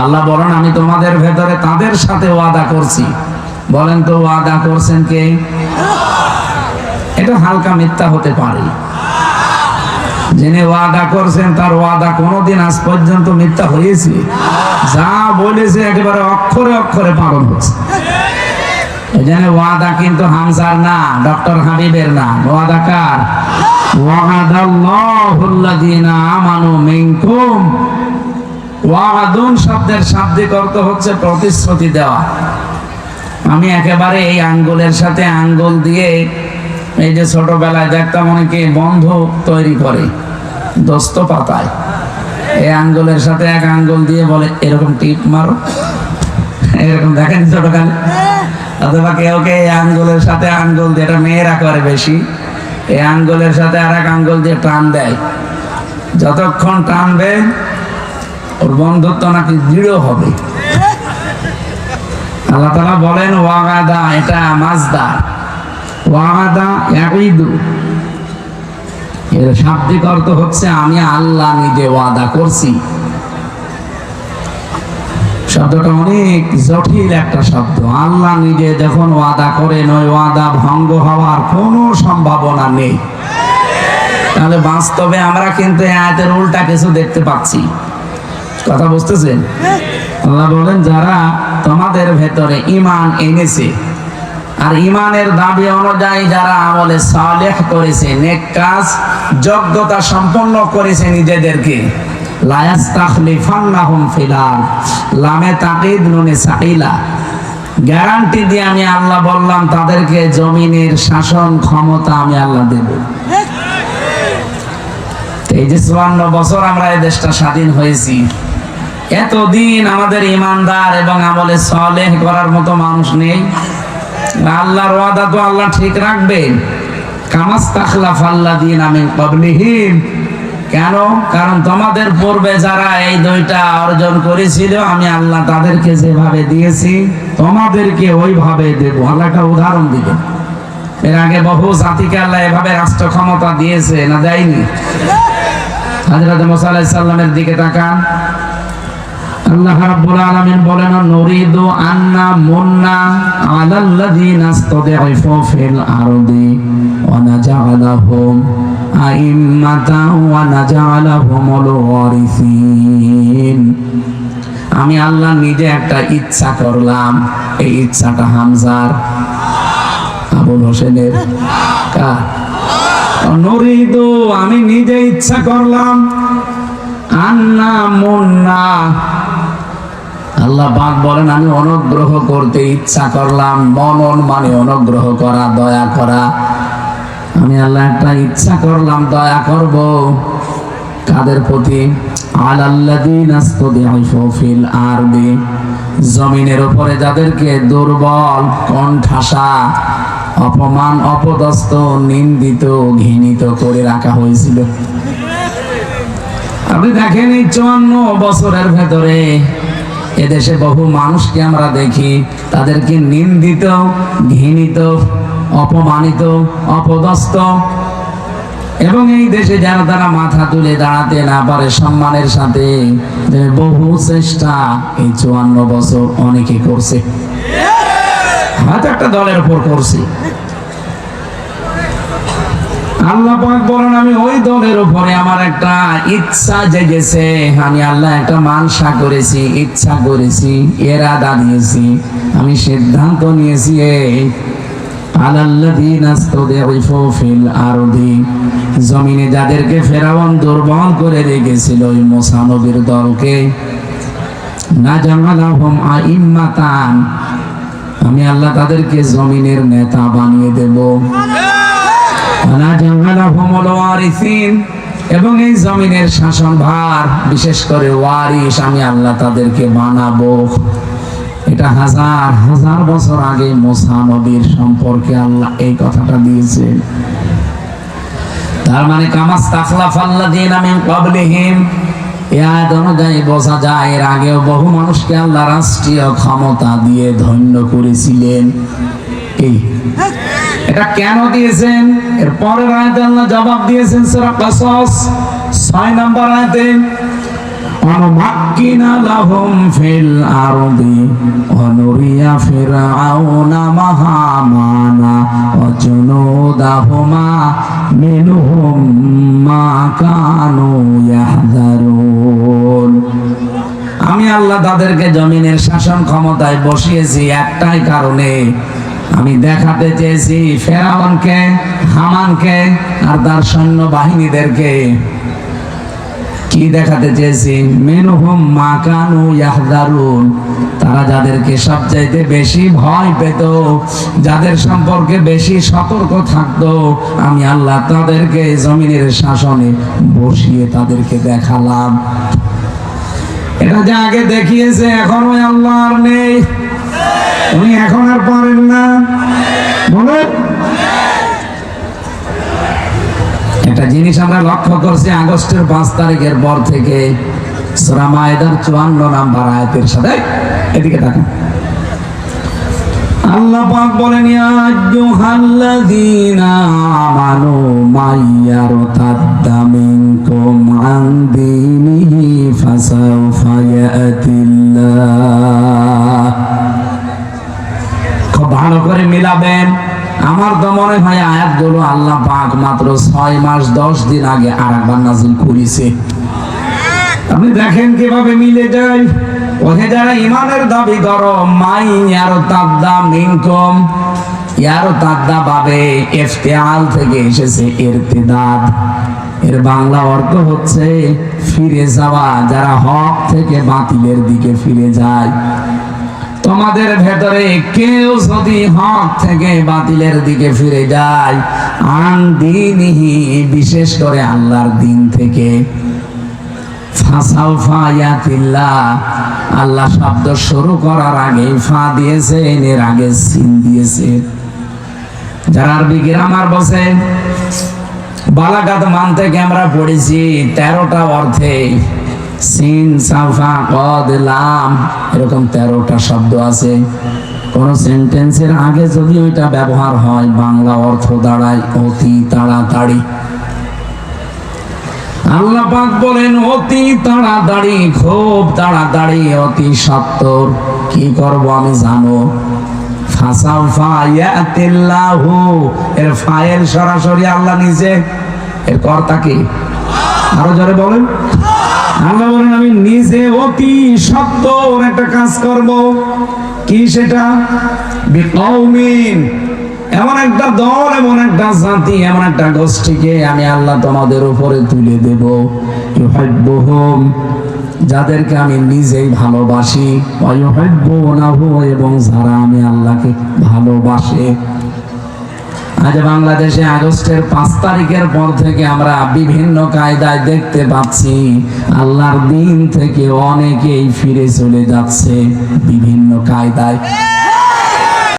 আল্লাহ বলেন, আমি তোমাদের ভেতরে তাদের সাথে ওয়াদা করছি। বলেন তো, ওয়াদা করছেন কে? এটা হালকা মিথ্যা হতে পারে। যিনি ওয়াদা করছেন, তার ওয়াদা কোনোদিন আজ পর্যন্ত মিথ্যা হয়েছে। যা বলেছে একেবারে অক্ষরে অক্ষরে পালন হচ্ছে। জন্য ওয়াদা কিন্তু হামজার না, ডক্টর হাবিবের না। ওয়াদা কার? ওয়াদাল্লাহুল্লাযীনা আমানু মিনকুম ওয়াদুন শব্দের শাব্দিক অর্থ হচ্ছে প্রতিশ্রুতি দেওয়া। আমি একেবারে এই আঙ্গুলের সাথে আঙ্গুল দিয়ে এই যে ছোটবেলায় দেখতাম অনেকে বন্ধ তৈরি করে, দোস্ত পাতায়। এই আঙ্গুলের সাথে এক আঙ্গুল দিয়ে বলে, এরকম টিপ মারো। এরকম দেখেন ছোটকালে। অথবা কেউ কে এই আঙ্গুলের সাথে আঙ্গুল দিয়ে, এটা মেয়েরা করে বেশি, এই আঙ্গুলের সাথে আর এক আঙ্গুল দিয়ে টান দেয়। যতক্ষণ টানবে ওর বন্ধুত্ব নাকি দৃঢ় হবে? আল্লাহ তালা বলেন, ওয়াগাদা, এটা মাজদার ওয়াগাদা ইয়াকিদু এর শাব্দিক অর্থ হচ্ছে, আমি আল্লাহ নিজে ওয়াদা করছি। শব্দটা অনেক জটিল একটা শব্দ। আল্লাহ নিজে যখন ওয়াদা ওয়াদা ভঙ্গ হওয়ার কোনো সম্ভাবনা নেই। তাহলে বাস্তবে আমরা কিন্তু উল্টা কিছু দেখতে পাচ্ছি। কথা বুঝতেছেন আল্লাহ বলেন, যারা তোমাদের ভেতরে ইমান এনেছে, আর ইমানের দাবি অনুযায়ী যারা আমলে সালেহ করেছে, নেক কাজ, যোগ্যতা সম্পন্ন করেছে নিজেদেরকে গ্যারান্টি দিয়ে আমি আল্লাহ বললাম, তাদেরকে জমিনের শাসন ক্ষমতা আমি আল্লাহ দেব। এই যে চুয়ান্ন বছর আমরা এই দেশটা স্বাধীন হয়েছি এতদিন আমাদের ইমানদার এবং আমলে সলেহ করার মতো মানুষ নেই। আল্লাহর ওয়াদা তো আল্লাহ ঠিক রাখবেন কামাস্তাখলাফ আল্লাহ দিন আমি কবলিহীন কেন? কারণ তোমাদের পূর্বে যারা এই দুইটা অর্জন করেছিল, আমি আল্লাহ তাদেরকে যেভাবে দিয়েছি, তোমাদেরকে ওইভাবে দেব। আল্লাহ একটা উদাহরণ দিবেন। এর আগে বহু জাতিকে আল্লাহ এভাবে রাষ্ট্র ক্ষমতা দিয়েছে, না দেয়নি? হযরত মুসা আলাইহিস সালামের দিকে তাকান। আল্লাহ রাব্বুল আলামিন বলেন, নুরিদু আন্না মুন্না ফিল আরদি ওয়া নাজআলাহুম ওয়া ওয়ারিসিন আমি আল্লাহ নিজে একটা ইচ্ছা করলাম, এই ইচ্ছাটা হামজার আবুল হোসেনের। কার? নরিদু, আমি নিজে ইচ্ছা করলাম, আন্না মুন্না আল্লাহ পাক বলেন, আমি অনুগ্রহ করতে ইচ্ছা করলাম মনন মানে অনুগ্রহ করা, দয়া করা। আমি আল্লাহ একটা ইচ্ছা করলাম, দয়া করব। কাদের প্রতি? আরদি। জমিনের উপরে যাদেরকে দুর্বল, কণ্ঠাসা, অপমান, অপদস্থ, নিন্দিত, ঘৃণিত করে রাখা হয়েছিল। আপনি দেখেন এই চুয়ান্ন বছরের ভেতরে এদেশে বহু মানুষকে আমরা দেখি, তাদেরকে নিন্দিত, ঘৃণিত, অপমানিত, অপদস্থ। এবং এই দেশে যারা তারা মাথা তুলে দাঁড়াতে না পারে সম্মানের সাথে বহু চেষ্টা এই চুয়ান্ন বছর অনেকে করছে। হয়তো একটা দলের উপর করছে। আল্লাহ পাক বলেন, আমি ওই দলের উপরে আমার একটা ইচ্ছা জেগেছে। আমি আল্লাহ একটা মানসা করেছি, ইচ্ছা করেছি, এরাদা আমি সিদ্ধান্ত নিয়েছি এই জমিনে যাদেরকে ফেরাউন দুর্বল করে রেখেছিল, ওই মুসা নবীর দলকে। না জামালাহুম আইম্মাতান। আমি আল্লাহ তাদেরকে জমিনের নেতা বানিয়ে দেব। এবং এই জমিনের শাসন ভার বিশেষ করে ওয়ারিস আমি আল্লাহ তাদেরকে বানাবো। এটা হাজার হাজার বছর আগে মোসা নবীর সম্পর্কে আল্লাহ এই কথাটা দিয়েছেন। তার মানে কামাস তাখলাফ আয়াত অনুযায়ী বোঝা যায়, এর আগেও বহু মানুষকে আল্লাহ রাষ্ট্রীয় ক্ষমতা দিয়ে ধন্য করেছিলেন। এই এটা কেন দিয়েছেন এর পরের আয়াতে আল্লাহ জবাব দিয়েছেন সূরা কাসাস 6 নম্বর আয়াতে ونمكن لهم في الأرض ونري فرعون وهامان وجنودهما منهم ما كانوا يحذرون আমি আল্লাহ তাদেরকে জমিনের শাসন ক্ষমতায় বসিয়েছি একটাই কারণে আমি দেখাতে চেয়েছি ফেরাউনকে, হামানকে আর তার সৈন্য বাহিনীদেরকে কি দেখাতে চেয়েছি? মেনুহুম মাকানু ইয়াহদারুন তারা যাদেরকে সবচাইতে বেশি ভয় পেত, যাদের সম্পর্কে বেশি সতর্ক থাকতো, আমি আল্লাহ তাদেরকে জমিনের শাসনে বসিয়ে তাদেরকে দেখালাম। এটা যে আগে দেখিয়েছে, এখনও আল্লাহ আর নেই। উনি এখন আর পারেন না। বলেন একটা জিনিস আমরা লক্ষ্য করছি আগস্টের পাঁচ তারিখের পর থেকে সূরা মায়েদার চুয়ান্ন নাম্বার আয়াতের সাথে এদিকে তাকান আল্লাহ পাক বলেন ইয়া আইয়ুহাল্লাযীনা আমানু মাইয়ারতাদ্দা মিনকুম আন দীনিহি ফাসাউফা ইয়াতিল্লাহ মিলাবেন আমার তো মনে হয় আয়াতগুলো আল্লাহ পাক মাত্র ছয় মাস, দশ দিন আগে আর একবার নাজিল করেছে। আপনি দেখেন কীভাবে মিলে যায়? ওকে যারা ইমানের দাবি করো মাই ইয়ারো তাদ্দা মিনকম, ইয়ারো তাদ্দা পাবে ইফতিআল থেকে এসেছে ইরতিদাদ এর বাংলা অর্থ হচ্ছে ফিরে যাওয়া, যারা হক থেকে বাতিলের দিকে ফিরে যায়। তোমাদের ভেতরে কেউ যদি হক থেকে বাতিলের দিকে ফিরে যায় আন দিনহি বিশেষ করে আল্লাহর দিন থেকে। আল্লাহ শব্দ শুরু করার আগে ফা এর আগে সিন দিয়েছে যারা আরবি গ্রামার বসে, বালাগাত মান থেকে আমরা পড়েছি, তেরোটা অর্থে সিন, সাফা, কদ, লাম, এরকম তেরোটা শব্দ আছে। কোন সেন্টেন্সের আগে যদি ওইটা ব্যবহার হয়, বাংলা অর্থ দাঁড়ায়, অতি তাড়াতাড়ি। আল্লাহ বলেন, অতি তাড়াতাড়ি, খুব তাড়াতাড়ি, অতি সত্তর। কি করব আমি জানো? এর ফাইল সরাসরি আল্লাহ নিজে। এর কর্তা কি? আরও জোরে বলেন। আল্লাহ বলেন, আমি নিজে অতি সত্তর একটা কাজ করব। কি সেটা? এমন একটা দল, এমন একটা জাতি, এমন একটা গোষ্ঠীকে আমি আল্লাহ তোমাদের উপরে তুলে দেব। যাদেরকে আমি নিজেই ভালোবাসি। এবং যারা আমি আল্লাহকে ভালোবাসে। আজ বাংলাদেশে আগস্টের পাঁচ তারিখের পর থেকে আমরা বিভিন্ন কায়দায় দেখতে পাচ্ছি, আল্লাহর দিন থেকে অনেকেই ফিরে চলে যাচ্ছে বিভিন্ন কায়দায়।